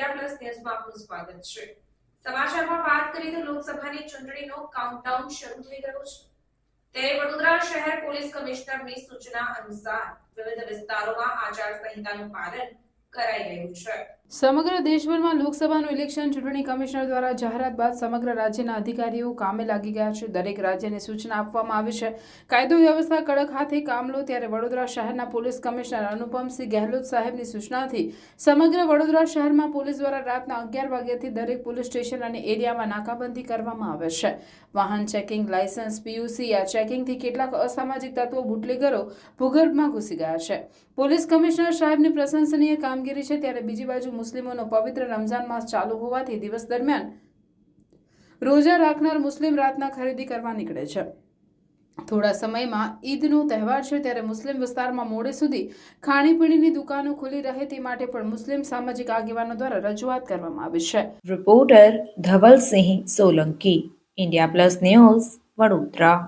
આપનું સ્વાગત છે. સમાચારમાં વાત કરીએ તો લોકસભાની ચૂંટણીનો કાઉન્ટડાઉન શરૂ થઈ ગયો છે. ત્યારે વડોદરા શહેર પોલીસ કમિશનરની સૂચના અનુસાર વિવિધ વિસ્તારોમાં આચાર સંહિતાનું પાલન કરાઈ રહ્યું છે. સમગ્ર દેશભરમાં લોકસભાનું ઇલેક્શન ચૂંટણી કમિશનર દ્વારા જાહેરાત બાદ સમગ્ર રાજ્યના અધિકારીઓ કામે લાગી ગયા છે. દરેક રાજ્યને સૂચના આપવામાં આવી છે. કાયદો વ્યવસ્થા કડક હાથે કામ લો ત્યારે વડોદરા શહેરના પોલીસ કમિશનર અનુપમસિંહ ગેહલોત સાહેબની સૂચનાથી સમગ્ર વડોદરા શહેરમાં પોલીસ દ્વારા રાતના અગિયાર વાગ્યાથી દરેક પોલીસ સ્ટેશન અને એરિયામાં નાકાબંધી કરવામાં આવે છે. વાહન ચેકિંગ લાયસન્સ, પીયુસી આ ચેકિંગથી કેટલાક અસામાજિક તત્વો બુટલેગરો ભૂગર્ભમાં ઘૂસી ગયા છે. પોલીસ કમિશનર સાહેબની પ્રશંસનીય કામગીરી છે. ત્યારે બીજી બાજુ મુસ્લિમોનો પવિત્ર રમઝાન માસ ચાલુ હોવાથી દિવસ દરમિયાન રોજા રાખનાર મુસ્લિમ રાતના ખરીદી કરવા નીકળે છે. થોડા સમયમાં ઈદનો તહેવાર છે ત્યારે મુસ્લિમ વિસ્તારમાં મોડે સુધી ખાણીપીણીની દુકાનો ખુલ્લી રહે તે માટે પણ મુસ્લિમ સામાજિક આગેવાનો દ્વારા રજૂઆત કરવામાં આવી છે. Reporter Dhavalsinh Solanki, India plus news Vadodara.